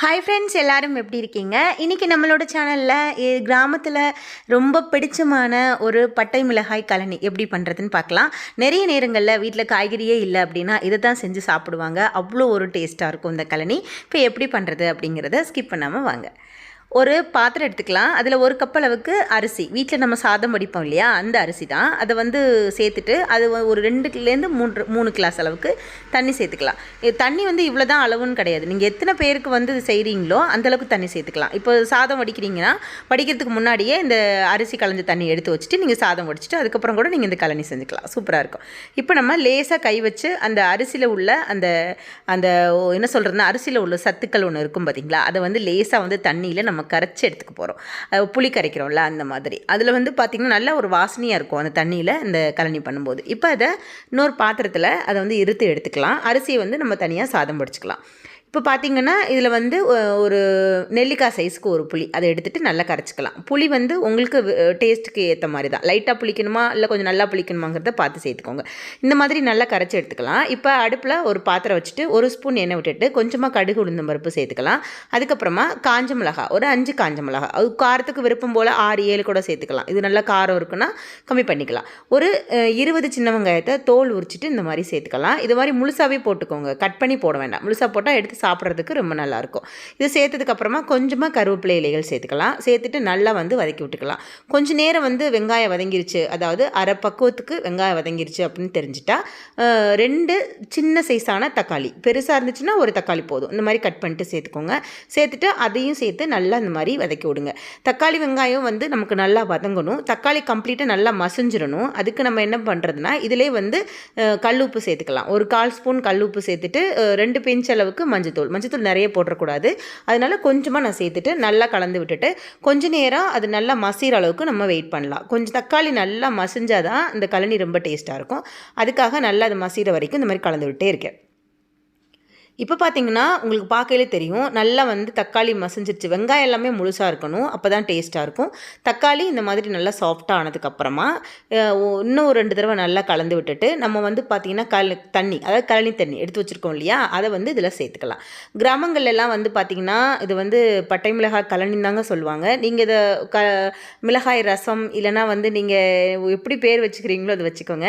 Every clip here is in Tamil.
ஹாய் ஃப்ரெண்ட்ஸ் எல்லாரும் எப்படி இருக்கீங்க? இன்றைக்கி நம்மளோட சேனலில் கிராமத்தில் ரொம்ப பிடிச்சமான ஒரு பட்டை மிளகாய் கழனி எப்படி பண்ணுறதுன்னு பார்க்கலாம். நிறைய நேரங்களில் வீட்டில் காய்கறியே இல்லை அப்படின்னா இதை தான் செஞ்சு சாப்பிடுவாங்க. அவ்வளோ ஒரு டேஸ்ட்டாக இருக்கும் இந்த கழனி. இப்போ எப்படி பண்ணுறது அப்படிங்கிறத ஸ்கிப் பண்ணாமல் வாங்க. ஒரு பாத்திரம் எடுத்துக்கலாம். அதில் ஒரு கப் அளவுக்கு அரிசி. வீட்டில் நம்ம சாதம் வடிப்போம் இல்லையா? அந்த அரிசி தான். அதை வந்து சேர்த்துட்டு அது ஒரு ரெண்டுலேருந்து மூன்று மூணு கிளாஸ் அளவுக்கு தண்ணி சேர்த்துக்கலாம். தண்ணி வந்து இவ்வளோ தான் அளவுன்னு கிடையாது. நீங்கள் எத்தனை பேருக்கு வந்து இது செய்கிறீங்களோ அந்தளவுக்கு தண்ணி சேர்த்துக்கலாம். இப்போ சாதம் வடிக்கிறீங்கன்னா வடிக்கிறதுக்கு முன்னாடியே இந்த அரிசி களைஞ்ச தண்ணி எடுத்து வச்சுட்டு நீங்கள் சாதம் வடிச்சிட்டு அதுக்கப்புறம் கூட நீங்கள் இந்த கழனி செஞ்சுக்கலாம். சூப்பராக இருக்கும். இப்போ நம்ம லேசாக கை வச்சு அந்த அரிசியில் உள்ள அந்த அந்த ஓ, என்ன சொல்கிறதுனா அரிசியில் உள்ள சத்துக்கள் ஒன்று இருக்கும் பார்த்தீங்களா அதை வந்து லேசாக வந்து தண்ணியில் நம்ம நம்ம கரைச்சி எடுத்துக்க போகிறோம் புளி கரைக்கிறோம்ல அந்த மாதிரி. அதில் வந்து பார்த்திங்கன்னா நல்லா ஒரு வாசனையாக இருக்கும் அந்த தண்ணியில் இந்த கழனி பண்ணும்போது. இப்போ அதை இன்னொரு பாத்திரத்தில் அதை வந்து இருத்து எடுத்துக்கலாம். அரிசியை வந்து நம்ம தனியாக சாதம் பிடிச்சிக்கலாம். இப்போ பார்த்தீங்கன்னா இதில் வந்து ஒரு நெல்லிக்காய் சைஸ்க்கு ஒரு புளி. அதை எடுத்துகிட்டு நல்லா கரைச்சிக்கலாம். புளி வந்து உங்களுக்கு டேஸ்ட்டுக்கு ஏற்ற மாதிரி தான். லைட்டாக புளிக்கணுமா இல்லை கொஞ்சம் நல்லா புளிக்கணுமாங்கிறத பார்த்து சேர்த்துக்கோங்க. இந்த மாதிரி நல்லா கரைச்சி எடுத்துக்கலாம். இப்போ அடுப்பில் ஒரு பாத்திரம் வச்சுட்டு ஒரு ஸ்பூன் எண்ணெய் விட்டுட்டு கொஞ்சமாக கடுகு உளுந்தம் பருப்பு சேர்த்துக்கலாம். அதுக்கப்புறமா காஞ்ச மிளகா ஒரு அஞ்சு காஞ்ச மிளகா. அது காரத்துக்கு விருப்பம் போல் ஆறு ஏழு கூட சேர்த்துக்கலாம். இது நல்லா காரம் இருக்குன்னா கம்மி பண்ணிக்கலாம். ஒரு இருபது சின்ன வெங்காயத்தை தோல் உரிச்சிட்டு இந்த மாதிரி சேர்த்துக்கலாம். இது மாதிரி முழுசாகவே போட்டுக்கோங்க. கட் பண்ணி போட வேண்டாம். முழுசாக போட்டால் எடுத்து சாப்பிட்றதுக்கு ரொம்ப நல்லாயிருக்கும். இது சேர்த்ததுக்கப்புறமா கொஞ்சமாக கருவேப்பிலை இலைகள் சேர்த்துக்கலாம். சேர்த்துட்டு நல்லா வந்து வதக்கி விட்டுக்கலாம். கொஞ்சம் நேரம் வந்து வெங்காயம் வதங்கிருச்சு. அதாவது அரை பக்குவத்துக்கு வெங்காயம் வதங்கிருச்சு அப்படின்னு தெரிஞ்சிட்டா ரெண்டு சின்ன சைஸான தக்காளி. பெருசாக இருந்துச்சுன்னா ஒரு தக்காளி போதும். இந்த மாதிரி கட் பண்ணிட்டு சேர்த்துக்கோங்க. சேர்த்துட்டு அதையும் சேர்த்து நல்லா இந்த மாதிரி வதக்கி விடுங்க. தக்காளி வெங்காயம் வந்து நமக்கு நல்லா வதங்கணும். தக்காளி கம்ப்ளீட்டாக நல்லா மசிஞ்சிடணும். அதுக்கு நம்ம என்ன பண்ணுறதுனா இதிலே வந்து கல் உப்பு சேர்த்துக்கலாம். ஒரு கால் ஸ்பூன் கல் உப்பு சேர்த்துட்டு ரெண்டு பிஞ்ச் அளவுக்கு மஞ்சத்தூள். மஞ்சத்தூள் நிறைய போட்டுறக்கூடாது. அதனால கொஞ்சமாக நான் சேர்த்துட்டு நல்லா கலந்து விட்டுட்டு கொஞ்ச நேரம் அது நல்லா மசிகிற அளவுக்கு நம்ம வெயிட் பண்ணலாம். கொஞ்சம் தக்காளி நல்லா மசிஞ்சாதான் இந்த கழனி ரொம்ப டேஸ்ட்டாக இருக்கும். அதுக்காக நல்லா அது மசிகிற வரைக்கும் இந்த மாதிரி கலந்து விட்டே இருக்கேன். இப்போ பார்த்தீங்கன்னா உங்களுக்கு பார்க்கையிலே தெரியும். நல்லா வந்து தக்காளி மசிஞ்சிருச்சு. வெங்காயம் எல்லாமே முழுசாக இருக்கணும். அப்போ தான் டேஸ்ட்டாக இருக்கும். தக்காளி இந்த மாதிரி நல்லா சாஃப்டாக ஆனதுக்கப்புறமா இன்னும் ஒரு ரெண்டு தடவை நல்லா கலந்து விட்டுட்டு நம்ம வந்து பார்த்திங்கன்னா கல் தண்ணி அதாவது கழனி தண்ணி எடுத்து வச்சுருக்கோம் இல்லையா? அதை வந்து இதில் சேர்த்துக்கலாம். கிராமங்கள்லாம் வந்து பார்த்திங்கன்னா இது வந்து பட்டை மிளகாய் கழனி தாங்க சொல்லுவாங்க. நீங்கள் இதை க மிளகாய் ரசம் இல்லைனா வந்து நீங்கள் எப்படி பேர் வச்சுக்கிறீங்களோ அதை வச்சுக்கோங்க.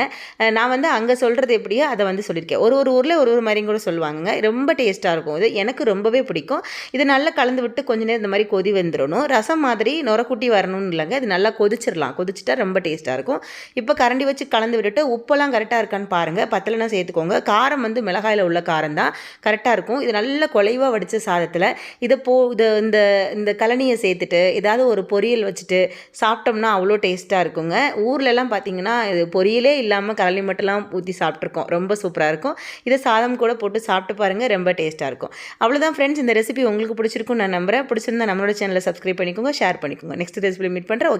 நான் வந்து அங்கே சொல்கிறது எப்படியோ அதை வந்து சொல்லியிருக்கேன். ஒரு ஒரு ஊரில் ஒரு ஒரு மாதிரியும் கூட சொல்லுவாங்க ரொம்ப ரொம்ப டேஸ்ட்டாக இருக்கும். இது எனக்கு ரொம்பவே பிடிக்கும். இது நல்லா கலந்து விட்டு கொஞ்ச நேரம் இந்த மாதிரி கொதி வந்துடணும் ரசம் மாதிரி நுரக்குட்டி வரணும்னு இல்லைங்க. இது நல்லா கொதிச்சிடலாம் கொதிச்சிட்டா ரொம்ப டேஸ்ட்டாக இருக்கும். இப்போ கரண்டி வச்சு கலந்து விட்டுட்டு உப்பெல்லாம் கரெக்டாக இருக்கான்னு பாருங்கள் பத்தலைனா சேர்த்துக்கோங்க. காரம் வந்து மிளகாயில் உள்ள காரம் தான். கரெக்டாக இருக்கும். இது நல்ல குலைவாக வடித்த சாதத்தில் இதை போ இதை இந்த இந்த கழனியை சேர்த்துட்டு ஏதாவது ஒரு பொரியல் வச்சுட்டு சாப்பிட்டோம்னா அவ்வளோ டேஸ்ட்டாக இருக்குங்க. ஊர்லெல்லாம் பார்த்தீங்கன்னா இது பொரியலே இல்லாமல் கலனி மட்டும்லாம் ஊற்றி சாப்பிட்ருக்கோம் ரொம்ப சூப்பராக இருக்கும். இதை சாதம் கூட போட்டு சாப்பிட்டு பாருங்கள் ரொம்ப டேஸ்ட்டாக இருக்கும். அவ்வளோதான் ஃப்ரெண்ட்ஸ் இந்த ரெசிபி உங்களுக்கு பிடிச்சிருக்கும் நான் நம்புறேன். பிடிச்சிருந்தா நம்மளோட சேனலை சப்ஸ்கிரைப் பண்ணிக்கோங்க ஷேர் பண்ணிக்கோங்க. நெக்ஸ்ட் ரெசிபி மீட் பண்ணுறேன்